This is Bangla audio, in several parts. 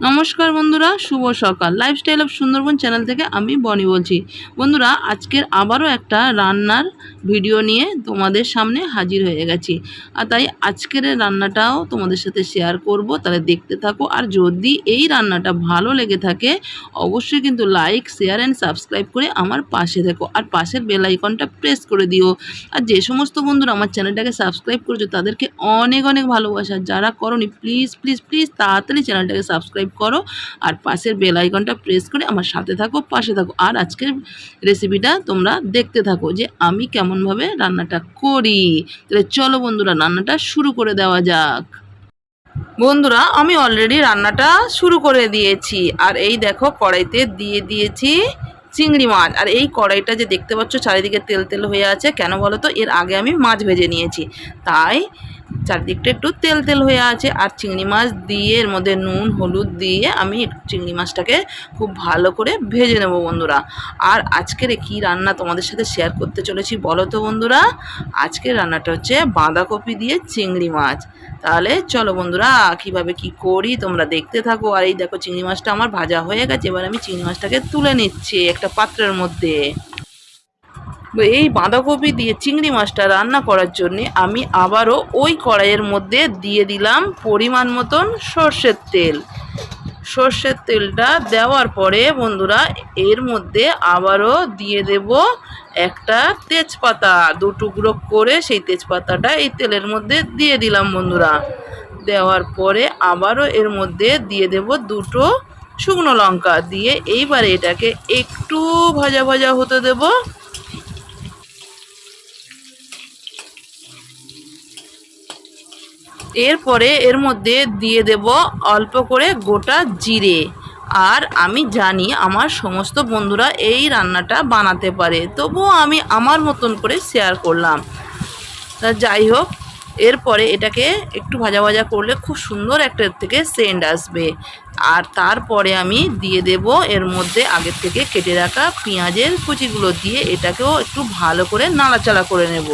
নমস্কার বন্ধুরা, শুভ সকাল। লাইফস্টাইল অফ সুন্দরবন চ্যানেল থেকে আমি বনি বলছি। বন্ধুরা, আজকের আবারও একটা রান্নার ভিডিও নিয়ে তোমাদের সামনে হাজির হয়ে গেছি। আর তাই আজকের রান্নাটাও তোমাদের সাথে শেয়ার করব। তাহলে দেখতে থাকো। আর যদি এই রান্নাটা ভালো লেগে থাকে, অবশ্যই কিন্তু লাইক শেয়ার অ্যান্ড সাবস্ক্রাইব করে আমার পাশে থেকো। আর পাশের বেল আইকনটা প্রেস করে দিও। আর যে সমস্ত বন্ধুরা আমার চ্যানেলটাকে সাবস্ক্রাইব করেছ, তাদেরকে অনেক অনেক ভালোবাসা। যারা করনি প্লিজ প্লিজ প্লিজ তাড়াতাড়ি চ্যানেলটাকে সাবস্ক্রাইব করো আর পাশের বেল আইকনটা প্রেস করে আমার সাথে থাকো, পাশে থাকো। আর আজকের রেসিপিটা তোমরা দেখতে থাকো যে আমি কেমনভাবে রান্নাটা করি। তাহলে চলো বন্ধুরা, রান্নাটা শুরু করে দেওয়া যাক। বন্ধুরা, আমি অলরেডি রান্নাটা শুরু করে দিয়েছি। আর এই দেখো, কড়াইতে দিয়ে দিয়েছি চিংড়ি মাছ। আর এই কড়াইটা যে দেখতে পাচ্ছ, চারিদিকে তেল তেল হয়ে আছে। কেন বলো তো? এর আগে আমি মাছ ভেজে নিয়েছি। তাই চারদিকটা একটু তেল তেল হয়ে আছে আর চিংড়ি মাছ দিয়ে এর মধ্যে নুন, হলুদ দিয়ে আমি চিংড়ি মাছটাকে খুব ভালো করে ভেজে নেব বন্ধুরা। আর আজকের কি রান্না তোমাদের সাথে শেয়ার করতে চলেছি বলো তো বন্ধুরা? আজকের রান্নাটা হচ্ছে বাঁধাকপি দিয়ে চিংড়ি মাছ। তাহলে চলো বন্ধুরা, কীভাবে কি করি তোমরা দেখতে থাকো। আর এই দেখো চিংড়ি মাছটা আমার ভাজা হয়ে গেছে, এবার আমি চিংড়ি মাছটাকে তুলে নিচ্ছি একটা পাত্রের মধ্যে। এই বাঁধাকপি দিয়ে চিংড়ি মাছটা রান্না করার জন্যে আমি আবারও ওই কড়াইয়ের মধ্যে দিয়ে দিলাম পরিমাণ মতন সর্ষের তেল। সর্ষের তেলটা দেওয়ার পরে বন্ধুরা এর মধ্যে আবারও দিয়ে দেব একটা তেজপাতা। দু টুকরো করে সেই তেজপাতাটা এই তেলের মধ্যে দিয়ে দিলাম বন্ধুরা। দেওয়ার পরে আবারও এর মধ্যে দিয়ে দেব দুটো শুকনো লঙ্কা। দিয়ে এইবারে এটাকে একটু ভাজা ভাজা হতে দেবো। এরপরে এর মধ্যে দিয়ে দেব অল্প করে গোটা জিরে। আর আমি জানি আমার সমস্ত বন্ধুরা এই রান্নাটা বানাতে পারে। তবুও আমি আমার মতন করে শেয়ার করলাম। তা যাই হোক, এরপরে এটাকে একটু ভাজা ভাজা করলে খুব সুন্দর একটা থেকে সেন্ট আসবে। আর তারপরে আমি দিয়ে দেব এর মধ্যে আগের থেকে কেটে রাখা পেঁয়াজের কুচিগুলো দিয়ে এটাকেও একটু ভালো করে নাড়াচাড়া করে নেব।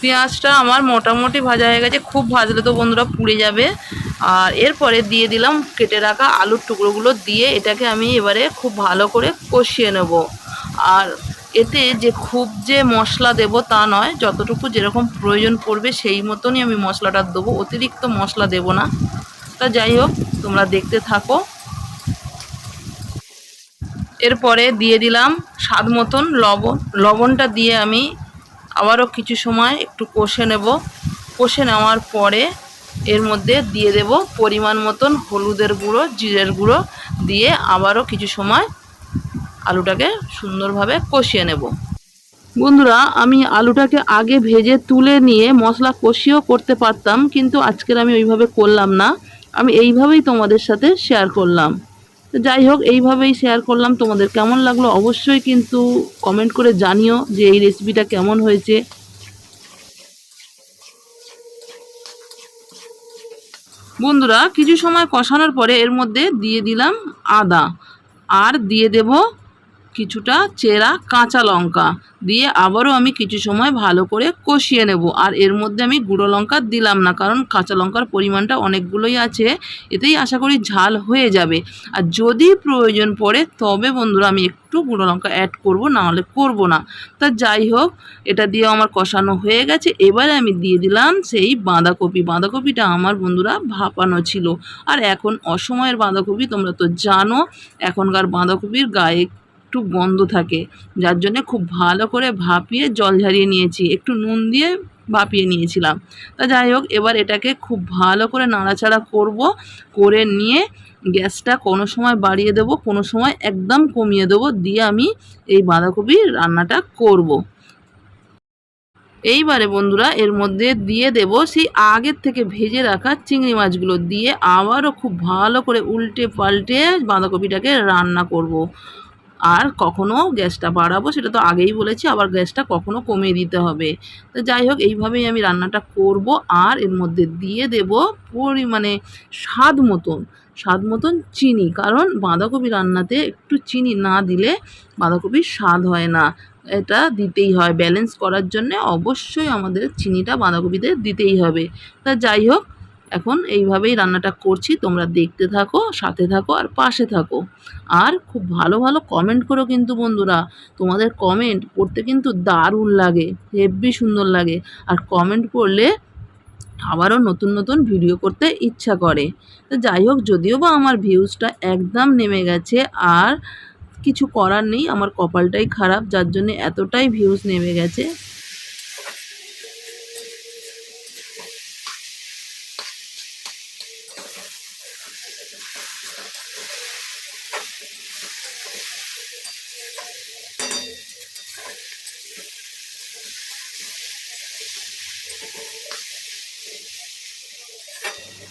পেঁয়াজটা আমার মোটামুটি ভাজা হয়ে গেছে, খুব ভাজলে তো বন্ধুরা পুড়ে যাবে। আর এরপরে দিয়ে দিলাম কেটে রাখা আলুর টুকরোগুলো দিয়ে এটাকে আমি এবারে খুব ভালো করে কষিয়ে নেব। আর এতে যে খুব যে মশলা দেব তা নয়, যতটুকু যেরকম প্রয়োজন পড়বে সেই মতনই আমি মশলাটা দেবো। অতিরিক্ত মশলা দেব না। তা যাই হোক, তোমরা দেখতে থাকো। এরপরে দিয়ে দিলাম স্বাদ মতন লবণ। লবণটা দিয়ে আমি আবারও কিছু সময় একটু কষে নেব। কষে নেওয়ার পরে এর মধ্যে দিয়ে দেব পরিমাণ মতন হলুদের গুঁড়ো, জিরের গুঁড়ো দিয়ে আবারও কিছু সময় আলুটাকে সুন্দরভাবে কষিয়ে নেব। বন্ধুরা, আমি আলুটাকে আগে ভেজে তুলে নিয়ে মশলা কষিয়েও করতে পারতাম, কিন্তু আজকের আমি ওইভাবে করলাম না। আমি এইভাবেই তোমাদের সাথে শেয়ার করলাম। তো যাই হোক, এইভাবেই শেয়ার করলাম। তোমাদের কেমন লাগল অবশ্যই কিন্তু কমেন্ট করে জানিও যে এই রেসিপিটা কেমন হয়েছে। বন্ধুরা, কিছু সময় কষানোর পরে এর মধ্যে দিয়ে দিলাম আদা। আর দিয়ে দেব কিছুটা চেরা কাঁচা লঙ্কা দিয়ে আবারও আমি কিছু সময় ভালো করে কষিয়ে নেব। আর এর মধ্যে আমি গুঁড়ো লঙ্কা দিলাম না, কারণ কাঁচা লঙ্কার পরিমাণটা অনেকগুলোই আছে, এতেই আশা করি ঝাল হয়ে যাবে। আর যদি প্রয়োজন পড়ে, তবে বন্ধুরা আমি একটু গুঁড়ো লঙ্কা অ্যাড করব না হলে করব না। তা যাই হোক, এটা দিয়ে আমার কষানো হয়ে গেছে। এবারে আমি দিয়ে দিলাম সেই বাঁধাকপি। বাঁধাকপিটা আমার বন্ধুরা ভাপানো ছিল। আর এখন অসময়ের বাঁধাকপি, তোমরা তো জানো, এখনকার বাঁধাকপির গায়ে একটু গন্ধ থাকে, যার জন্যে খুব ভালো করে ভাপিয়ে জল ঝারিয়ে নিয়েছি, একটু নুন দিয়ে ভাপিয়ে নিয়েছিলাম তা যাই হোক, এবার এটাকে খুব ভালো করে নাড়াচাড়া করব, করে নিয়ে গ্যাসটা কোনো সময় বাড়িয়ে দেব, কোনো সময় একদম কমিয়ে দেবো, দিয়ে আমি এই বাঁধাকপির রান্নাটা করব। এইবারে বন্ধুরা, এর মধ্যে দিয়ে দেব সেই আগের থেকে ভেজে রাখা চিংড়ি মাছগুলো, দিয়ে আবারও খুব ভালো করে উল্টে পাল্টে বাঁধাকপিটাকে রান্না করব। আর কখনো গ্যাসটা বাড়াবো সেটা তো আগেই বলেছি, আবার গ্যাসটা কখনো কমিয়ে দিতে হবে। তো যাই হোক, এইভাবেই আমি রান্নাটা করব আর এর মধ্যে দিয়ে দেব পরিমাণে স্বাদ মতন স্বাদ মতন চিনি। কারণ বাঁধাকপি রান্নাতে একটু চিনি না দিলে বাঁধাকপির স্বাদ হয় না। এটা দিতেই হয়। ব্যালেন্স করার জন্যে অবশ্যই আমাদের চিনিটা বাঁধাকপিতে দিতেই হবে। তা যাই হোক এখন এইভাবেই রান্নাটা করছি। তোমরা দেখতে থাকো, সাথে থাকো আর পাশে থাকো। আর খুব ভালো ভালো কমেন্ট করো কিন্তু বন্ধুরা। তোমাদের কমেন্ট পড়তে কিন্তু দারুণ লাগে, হেব্বি সুন্দর লাগে। আর কমেন্ট করলে আবারও নতুন নতুন ভিডিও করতে ইচ্ছা করে। তো যাই হোক, যদিও বা আমার ভিউজটা একদম নেমে গেছে আর কিছু করার নেই, আমার কপালটাই খারাপ, যার জন্য এতটাই ভিউজ নেমে গেছে।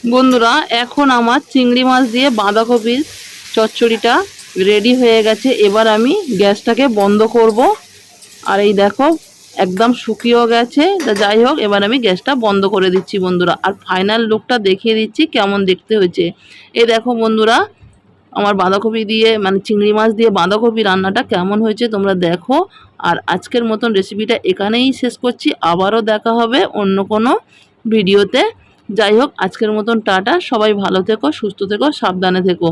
বন্ধুরা, এখন আমার চিংড়ি মাছ দিয়ে বাঁধাকপির চচ্চড়িটা রেডি হয়ে গেছে। এবার আমি গ্যাসটাকে বন্ধ করব। আর এই দেখো, একদম শুকিয়েও গেছে। তা যাই হোক, এবার আমি গ্যাসটা বন্ধ করে দিচ্ছি বন্ধুরা। আর ফাইনাল লুকটা দেখিয়ে দিচ্ছি কেমন দেখতে হয়েছে। এই দেখো বন্ধুরা, আমার বাঁধাকপি দিয়ে মানে চিংড়ি মাছ দিয়ে বাঁধাকপি রান্নাটা কেমন হয়েছে তোমরা দেখো। আর আজকের মতন রেসিপিটা এখানেই শেষ করছি। আবারও দেখা হবে অন্য কোনো ভিডিওতে যাই হোক আজকের মতন টাটা। সবাই ভালো থেকো সুস্থ থেকো সাবধানে থেকো।